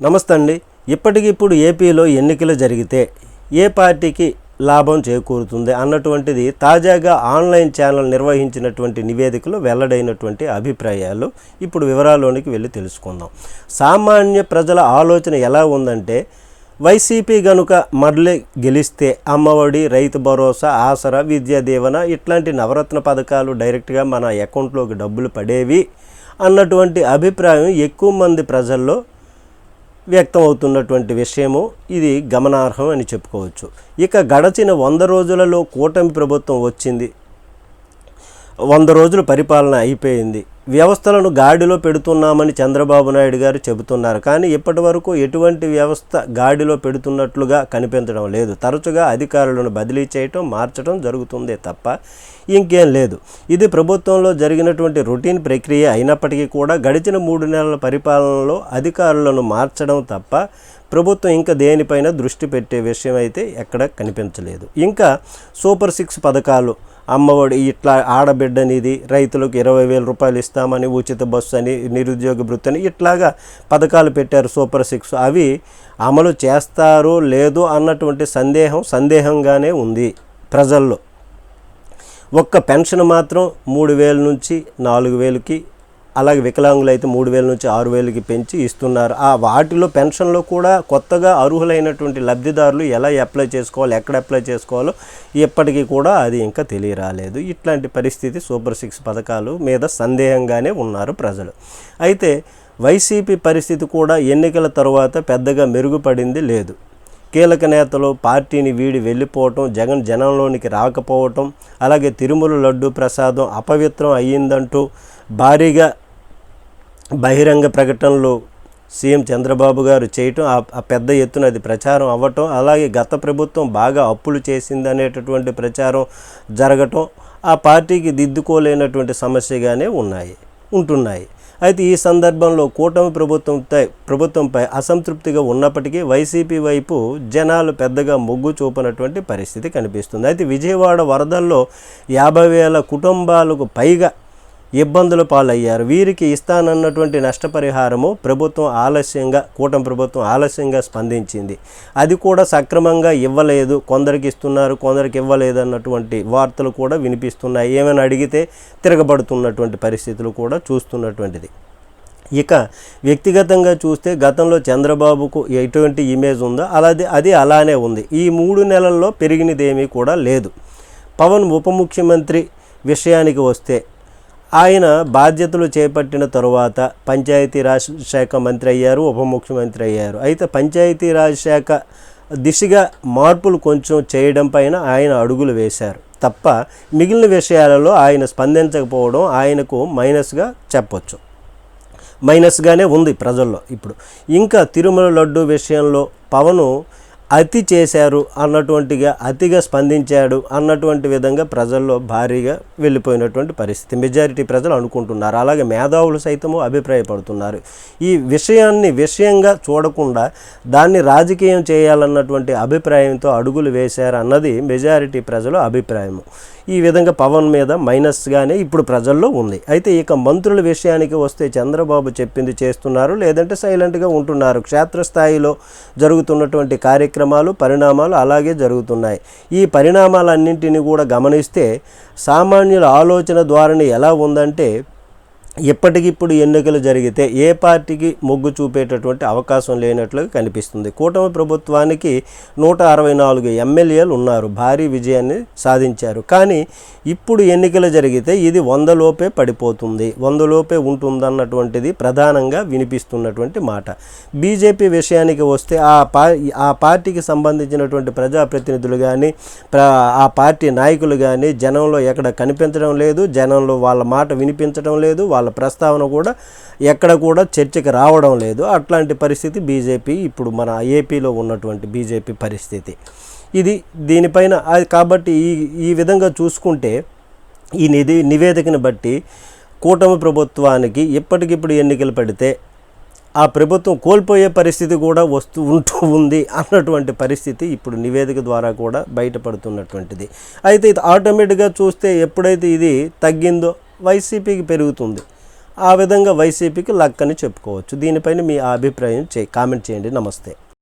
నమస్తే అండి ఇప్పటికిప్పుడు ఏపీలో ఎన్నికలు జరిగితే ఏ పార్టీకి లాభం చేకూరుతుంది అన్నటువంటిది తాజాగా ఆన్లైన్ ఛానల్ నిర్వహించినటువంటి నివేదికలో వెల్లడైనటువంటి అభిప్రాయాలు ఇప్పుడు వివరాల్లోనికి వెళ్ళి తెలుసుకుందాం. సామాన్య ప్రజల ఆలోచన ఎలా ఉందంటే వైసీపీ గనుక మరలి గెలిస్తే అమ్మఒడి రైతు భరోసా ఆసరా విద్యా దీవెన ఇట్లాంటి నవరత్న పథకాలు డైరెక్ట్గా మన అకౌంట్లోకి డబ్బులు పడేవి అన్నటువంటి అభిప్రాయం ఎక్కువ మంది ప్రజల్లో వ్యక్తం అవుతున్నటువంటి విషయము ఇది గమనార్హం అని చెప్పుకోవచ్చు. ఇక గడచిన వంద రోజులలో కూటమి ప్రభుత్వం వచ్చింది. వంద రోజుల పరిపాలన అయిపోయింది. వ్యవస్థలను గాడిలో పెడుతున్నామని చంద్రబాబు నాయుడు గారు చెబుతున్నారు. కానీ ఇప్పటి వరకు ఎటువంటి వ్యవస్థ గాడిలో పెడుతున్నట్లుగా కనిపించడం లేదు. తరచుగా అధికారులను బదిలీ చేయటం మార్చడం జరుగుతుందే తప్ప ఇంకేం లేదు. ఇది ప్రభుత్వంలో జరిగినటువంటి రొటీన్ ప్రక్రియ అయినప్పటికీ కూడా గడిచిన మూడు నెలల పరిపాలనలో అధికారులను మార్చడం తప్ప ప్రభుత్వం ఇంకా దేనిపైన దృష్టి పెట్టే విషయం అయితే ఎక్కడ కనిపించలేదు. ఇంకా సూపర్ సిక్స్ పథకాలు అమ్మఒడి ఇట్లా ఆడబిడ్డనిది రైతులకు ఇరవై వేల రూపాయలు ఇస్తామని ఉచిత బస్సు అని నిరుద్యోగ వృత్తి అని ఇట్లాగా పథకాలు పెట్టారు సూపర్ సిక్స్. అవి అమలు చేస్తారు లేదు అన్నటువంటి సందేహం సందేహంగానే ఉంది ప్రజల్లో. ఒక్క పెన్షన్ మాత్రం మూడు వేల నుంచి నాలుగు వేలకి అలాగే వికలాంగులు అయితే మూడు వేల నుంచి ఆరు వేలకి పెంచి ఇస్తున్నారు. ఆ వాటిలో పెన్షన్లో కూడా కొత్తగా అర్హులైనటువంటి లబ్ధిదారులు ఎలా అప్లై చేసుకోవాలి ఎక్కడ అప్లై చేసుకోవాలో ఇప్పటికీ కూడా అది ఇంకా తెలియరాలేదు. ఇట్లాంటి పరిస్థితి సూపర్ సిక్స్ పథకాలు మీద సందేహంగానే ఉన్నారు ప్రజలు. అయితే వైసీపీ పరిస్థితి కూడా ఎన్నికల తర్వాత పెద్దగా మెరుగుపడింది లేదు. కీలక నేతలు పార్టీని వీడి వెళ్ళిపోవటం జగన్ జనంలోనికి రాకపోవటం అలాగే తిరుమల లడ్డు ప్రసాదం అపవిత్రం అయ్యిందంటూ భారీగా బహిరంగ ప్రకటనలు సీఎం చంద్రబాబు గారు చేయటం ఆ పెద్ద ఎత్తున అది ప్రచారం అవ్వటం అలాగే గత ప్రభుత్వం బాగా అప్పులు చేసింది అనేటటువంటి ప్రచారం జరగటం ఆ పార్టీకి దిద్దుకోలేనటువంటి సమస్యగానే ఉన్నాయి ఉంటున్నాయి. అయితే ఈ సందర్భంలో కూటమి ప్రభుత్వంపై ప్రభుత్వంపై అసంతృప్తిగా ఉన్నప్పటికీ వైసీపీ వైపు జనాలు పెద్దగా మొగ్గు చూపనటువంటి పరిస్థితి కనిపిస్తుంది. అయితే విజయవాడ వరదల్లో యాభై వేల కుటుంబాలకు పైగా ఇబ్బందుల పాలయ్యారు. వీరికి ఇస్తానన్నటువంటి నష్టపరిహారము ప్రభుత్వం ఆలస్యంగా కూటమి ప్రభుత్వం ఆలస్యంగా స్పందించింది. అది కూడా సక్రమంగా ఇవ్వలేదు. కొందరికి ఇస్తున్నారు కొందరికి ఇవ్వలేదు అన్నటువంటి వార్తలు కూడా వినిపిస్తున్నాయి. ఏమైనా అడిగితే తిరగబడుతున్నటువంటి పరిస్థితులు కూడా చూస్తున్నటువంటిది. ఇక వ్యక్తిగతంగా చూస్తే గతంలో చంద్రబాబుకు ఎటువంటి ఇమేజ్ ఉందో అలాది అది అలానే ఉంది. ఈ మూడు నెలల్లో పెరిగినదేమీ కూడా లేదు. పవన్ ఉప ముఖ్యమంత్రి విషయానికి వస్తే ఆయన బాధ్యతలు చేపట్టిన తరువాత పంచాయతీరాజ్ శాఖ మంత్రి అయ్యారు ఉప ముఖ్యమంత్రి అయ్యారు. అయితే పంచాయతీరాజ్ శాఖ దిశగా మార్పులు కొంచెం చేయడం పైన ఆయన అడుగులు వేశారు. తప్ప మిగిలిన విషయాలలో ఆయన స్పందించకపోవడం ఆయనకు మైనస్గా చెప్పొచ్చు. మైనస్గానే ఉంది ప్రజల్లో ఇప్పుడు. ఇంకా తిరుమల లడ్డు విషయంలో పవను అతి చేశారు అన్నటువంటిగా అతిగా స్పందించాడు అన్నటువంటి విధంగా ప్రజల్లో భారీగా వెళ్ళిపోయినటువంటి పరిస్థితి. మెజారిటీ ప్రజలు అనుకుంటున్నారు. అలాగే మేధావులు సైతము అభిప్రాయపడుతున్నారు. ఈ విషయాన్ని విషయంగా చూడకుండా దాన్ని రాజకీయం చేయాలన్నటువంటి అభిప్రాయంతో అడుగులు వేశారు అన్నది మెజారిటీ ప్రజల అభిప్రాయము. ఈ విధంగా పవన్ మీద మైనస్గానే ఇప్పుడు ప్రజల్లో ఉంది. అయితే ఇక మంత్రుల విషయానికి వస్తే చంద్రబాబు చెప్పింది చేస్తున్నారు లేదంటే సైలెంట్గా ఉంటున్నారు. క్షేత్రస్థాయిలో జరుగుతున్నటువంటి కార్యక్రమాలు పరిణామాలు అలాగే జరుగుతున్నాయి. ఈ పరిణామాలన్నింటినీ కూడా గమనిస్తే సామాన్యుల ఆలోచన ధోరణి ఎలా ఉందంటే ఇప్పటికిప్పుడు ఎన్నికలు జరిగితే ఏ పార్టీకి మొగ్గు చూపేటటువంటి అవకాశం లేనట్లుగా కనిపిస్తుంది. కూటమి ప్రభుత్వానికి నూట అరవై నాలుగు ఎమ్మెల్యేలు ఉన్నారు. భారీ విజయాన్ని సాధించారు. కానీ ఇప్పుడు ఎన్నికలు జరిగితే ఇది వందలోపే పడిపోతుంది. వందలోపే ఉంటుందన్నటువంటిది ప్రధానంగా వినిపిస్తున్నటువంటి మాట. బీజేపీ విషయానికి వస్తే ఆ పా ఆ పార్టీకి సంబంధించినటువంటి ప్రజాప్రతినిధులు కానీ ఆ పార్టీ నాయకులు కానీ జనంలో ఎక్కడ కనిపించడం లేదు. జనంలో వాళ్ళ మాట వినిపించడం లేదు. వాళ్ళ ప్రస్తావన కూడా ఎక్కడ కూడా చర్చకు రావడం లేదు. అట్లాంటి పరిస్థితి బీజేపీ ఇప్పుడు మన ఏపీలో ఉన్నటువంటి బీజేపీ పరిస్థితి. ఇది దీనిపైన అది కాబట్టి ఈ ఈ విధంగా చూసుకుంటే ఈ నిధి నివేదికను బట్టి కూటమి ప్రభుత్వానికి ఇప్పటికిప్పుడు ఎన్నికలు పెడితే ఆ ప్రభుత్వం కోల్పోయే పరిస్థితి కూడా వస్తూ ఉంటూ ఉంది అన్నటువంటి పరిస్థితి ఇప్పుడు నివేదిక ద్వారా కూడా బయటపడుతున్నటువంటిది. అయితే ఇది ఆటోమేటిక్గా చూస్తే ఎప్పుడైతే ఇది తగ్గిందో వైసీపీకి పెరుగుతుంది. ఆ విధంగా వైసీపీకి లక్ అని చెప్పుకోవచ్చు. దీనిపైన మీ అభిప్రాయం చే కామెంట్ చేయండి. నమస్తే.